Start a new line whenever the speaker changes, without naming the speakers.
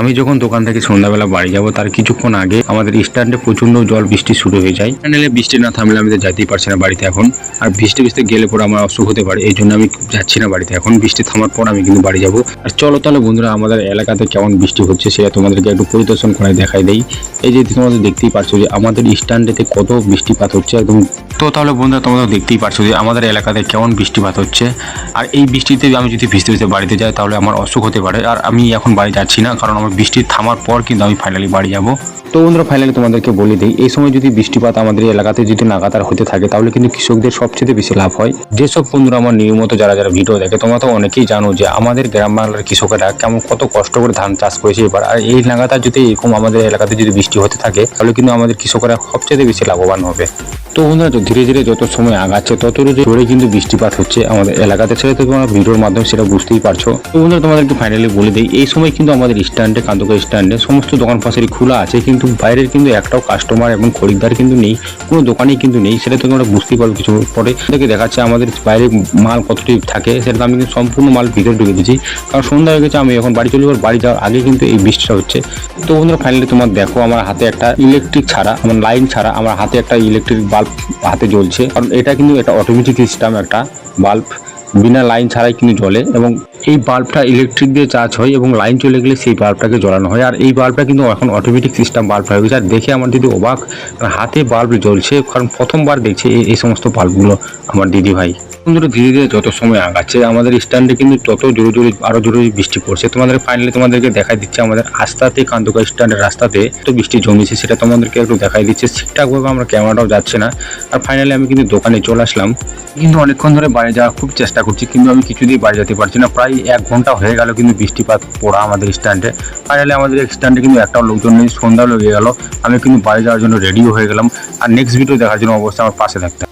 আমি যখন দোকান থেকে সন্ধ্যাবেলা বাড়ি যাব, তার কিছুক্ষণ আগে আমাদের স্ট্যান্ডে প্রচণ্ড জল, বৃষ্টি শুরু হয়ে যায়। স্ট্যান্ডে বৃষ্টি না থামলে আমি তো যেতেই পারছি না বাড়িতে এখন। আর বৃষ্টি বৃষ্টি গেলে পরে আমার অসুখ হতে পারে, এই জন্য আমি যাচ্ছি না বাড়িতে এখন। বৃষ্টি থামার পর আমি কিন্তু বাড়ি যাব। আর চলো তাহলে বন্ধুরা, আমাদের এলাকাতে কেমন বৃষ্টি হচ্ছে সেটা তোমাদেরকে একটু পরিদর্শন করে দেখাই দেই। এই যে তোমাদের দেখতেই পারছ যে আমাদের স্ট্যান্ডেতে কত বৃষ্টিপাত হচ্ছে একদম। তো তাহলে বন্ধুরা, তোমরা তো দেখতেই পারছ যে আমাদের এলাকাতে কেমন বৃষ্টিপাত হচ্ছে। আর এই বৃষ্টিতে আমি যদি ভিজতে ভিজতে বাড়িতে যাই, তাহলে আমার অসুখ হতে পারে। আর আমি এখন বাড়ি যাচ্ছি না, কারণ আমার বৃষ্টি থামার পর কিন্তু আমি ফাইনালি বাড়ি যাব। তো বন্ধুরা ফাইনালি তোমাদেরকে বলে দিই, এই সময় যদি বৃষ্টিপাত আমাদের এলাকাতে যদি নাগাতার হতে থাকে, তাহলে কিন্তু কৃষকদের সবচেয়ে বেশি লাভ হয়। যেসব বন্ধুরা আমার নিয়মিত যারা যারা ভিডিও দেখে, তোমরা তো অনেকেই জানো যে আমাদের গ্রাম বাংলার কৃষকেরা কেমন কত কষ্ট করে ধান চাষ করেছে এবার। আর এই নাগাতার যদি এরকম আমাদের এলাকাতে যদি বৃষ্টি হতে থাকে, তাহলে কিন্তু আমাদের কৃষকরা সবচেয়ে বেশি লাভবান হবে। তো বন্ধুরা ধীরে ধীরে যত সময় আগাচ্ছে, তত জোরে কিন্তু বৃষ্টিপাত হচ্ছে আমাদের এলাকাতে। সেটা তোমরা ভিডিওর মাধ্যমে সেটা বুঝতেই পারছ। তো বন্ধুরা, তোমাদেরকে ফাইনালি বলে দিই, এই সময় কিন্তু আমাদের স্ট্যান্ডে কান্তকর স্ট্যান্ডে সমস্ত দোকান পাশারি খোলা আছে, কিন্তু বাইরের কিন্তু একটাও কাস্টমার এবং খরিদ্দার কিন্তু নেই, কোনো দোকানেই কিন্তু নেই। সেটা তোমরা বুঝতেই পারবে কিছু পরে। থেকে দেখাচ্ছে আমাদের বাইরে মাল কতটি থাকে সেটা আমি কিন্তু সম্পূর্ণ মাল ভিতরে ঢুকে দিচ্ছি কারণ সন্ধ্যা হয়ে গেছে, আমি এখন বাড়ি চলে যাব। বাড়ি যাওয়ার আগে কিন্তু এই বৃষ্টিটা হচ্ছে। তো বন্ধুরা ফাইনালি তোমার দেখো, আমার হাতে একটা ইলেকট্রিক ছাড়া, আমার লাইন ছাড়া, আমার হাতে একটা ইলেকট্রিক বাল্ব হাতে জ্বলছে। কারণ এটা কিন্তু এটা অটোমেটিক সিস্টেম একটা বাল্ব বিনা লাইন ছাড়াই কিন্তু জ্বলে এবং এই বাল্বটা ইলেকট্রিক দিয়ে চার্জ হয় এবং লাইন চলে গেলে সেই বাল্বটাকে জ্বলানো হয়। আর এই বাল্বটা কিন্তু এখন অটোমেটিক সিস্টেম বাল্ব হয়ে গেছে। আর দেখে আমার দিদি অবাক হাতে বাল্ব জ্বলছে, কারণ প্রথমবার দেখছে এই সমস্ত বাল্বগুলো আমার দিদি ভাই। বন্ধুরা ধীরে ধীরে যত সময় আগাচ্ছে, আমাদের স্ট্যান্ডে কিন্তু তত জোরে জোরে আরও জোরে বৃষ্টি পড়ছে। তোমাদের ফাইনালি তোমাদেরকে দেখাই দিচ্ছে, আমাদের রাস্তাতে কান্দুকা স্ট্যান্ডের রাস্তাতে তো বৃষ্টি জমেছে সেটা তোমাদেরকে একটু দেখাই দিচ্ছে। ঠিকঠাকভাবে আমরা ক্যামেরাটাও যাচ্ছে না। আর ফাইনালি আমি কিন্তু দোকানে চলে আসলাম। কিন্তু অনেকক্ষণ ধরে বাইরে যাওয়ার খুব চেষ্টা করছি, কিন্তু আমি কিছুতেই বাইরে যেতে পারছি না। প্রায় এক ঘণ্টা হয়ে গেল কিন্তু বৃষ্টিপাত পড়া আমাদের স্ট্যান্ডে। ফাইনালি আমাদের স্ট্যান্ডে কিন্তু একটাও লোকজন নেই, সন্ধ্যা লেগে গেল। আমি কিন্তু বাড়ি যাওয়ার জন্য রেডিও হয়ে গেলাম। আর নেক্সট ভিডিও দেখার জন্য অবশ্যই আমার পাশে থাকতে।